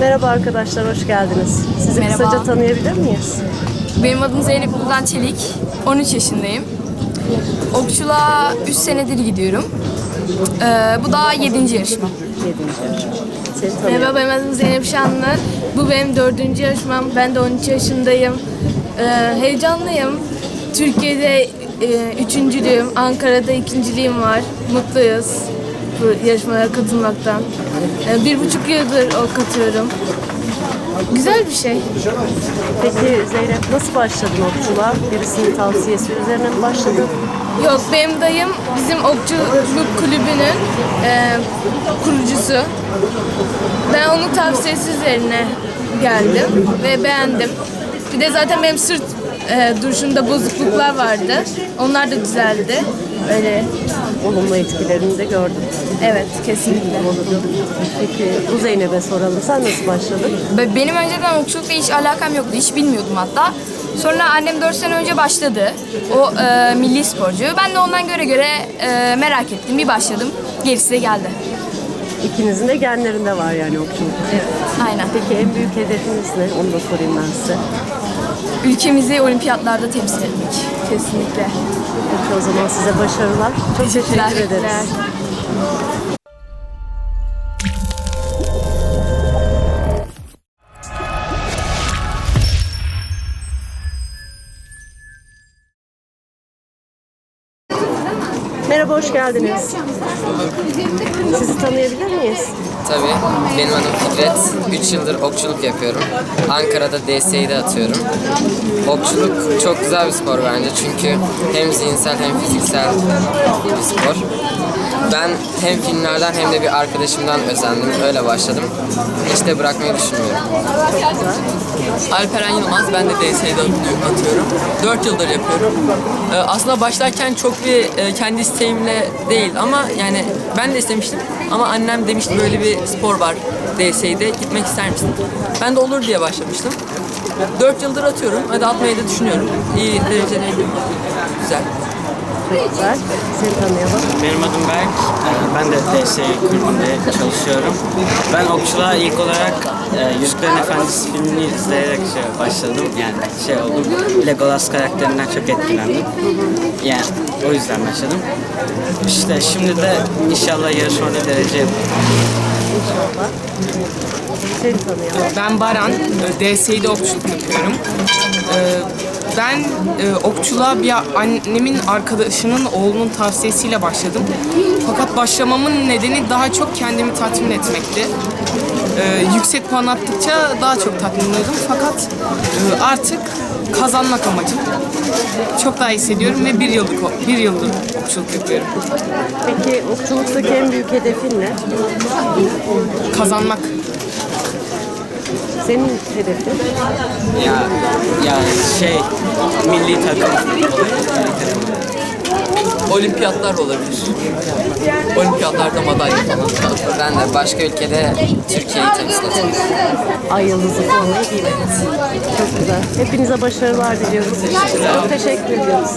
Merhaba arkadaşlar, hoş geldiniz. Sizi Merhaba. kısaca tanıyabilir miyiz? Benim adım Zeynep Buldan Çelik. 13 yaşındayım. Okçuluğa 3 senedir gidiyorum. Ee, bu da 7. yarışmam. 7. yarışma. Seni tanıyalım. Merhaba benim adım Zeynep Şanlı. Bu benim dördüncü yarışmam. Ben de 13 yaşındayım. Ee, heyecanlıyım. Türkiye'de e, üçüncülüğüm, Ankara'da ikinciliğim var. Mutluyuz bu yarışmaya katılmaktan. Bir buçuk yıldır o katıyorum. Güzel bir şey. Peki Zeynep nasıl başladın okçuluğa? Birisinin tavsiyesi üzerine mi başladın? Yok benim dayım bizim okçuluk kulübünün e, kurucusu. Ben onun tavsiyesi üzerine geldim ve beğendim. Bir de zaten benim sırt e, duruşumda bozukluklar vardı. Onlar da düzeldi. Öyle. Olumlu etkilerini de gördüm. Evet kesinlikle. Peki bu Zeynep'e soralım. Sen nasıl başladın? Be- Benim önceden okçulukla hiç alakam yoktu. Hiç bilmiyordum hatta. Sonra annem 4 sene önce başladı. O e, milli sporcu. Ben de ondan göre göre e, merak ettim. Bir başladım. Gerisi de geldi. İkinizin de genlerinde var yani okçuluk. Aynen. Peki en büyük hedefiniz ne? Onu da sorayım ben size. Ülkemizi olimpiyatlarda temsil etmek. Kesinlikle. Peki o zaman size başarılar. Çok Teşekkürler. teşekkür ederiz. Merhaba, hoş geldiniz. Sizi tanıyabilir miyiz? Tabii. Benim adım Fikret. 3 yıldır okçuluk yapıyorum. Ankara'da DS'yi atıyorum. Okçuluk çok güzel bir spor bence çünkü hem zihinsel hem fiziksel bir spor. Ben hem filmlerden hem de bir arkadaşımdan özendim. Öyle başladım. Hiç de bırakmayı düşünmüyorum. Alperen Yılmaz, ben de DS'de atıyorum. 4 yıldır yapıyorum. Ee, aslında başlarken çok bir e, kendi isteğimle değil ama yani ben de istemiştim. Ama annem demişti böyle bir spor var DS'de gitmek ister misin? Ben de olur diye başlamıştım. 4 yıldır atıyorum. Hadi atmayı da düşünüyorum. İyi dereceleydim. Güzel. Güzel. Seni tanıyalım. Benim adım Berk. Ee, Ben de DS kulübünde çalışıyorum. Ben okçuluğa ilk olarak e, Yüzüklerin Efendisi filmini izleyerek şey başladım. Yani şey oldum. Legolas karakterinden çok etkilendim. Yani o yüzden başladım. İşte şimdi de inşallah yarışmada derece İnşallah. Seni tanıyalım. Ben Baran, e, DSİ'de okçuluk yapıyorum. Ee, Ben e, okçuluğa bir annemin arkadaşının oğlunun tavsiyesiyle başladım. Fakat başlamamın nedeni daha çok kendimi tatmin etmekti. Yüksek puan attıkça daha çok tatmin oluyordum. Fakat e, artık kazanmak amacım. Çok daha hissediyorum ve bir yıllık bir yıldır okçuluk yapıyorum. Peki okçuluktaki en büyük hedefin ne? Kazanmak. Senin hedefin? ya ya şey milli takım Olimpiyatlar olabilir. Olimpiyatlarda madalya falan. Ben de başka ülkede Türkiye'yi temsil etmek. Ay yıldızı formayı giymeniz. Çok güzel. Hepinize başarılar diliyoruz. Çok teşekkür ediyoruz.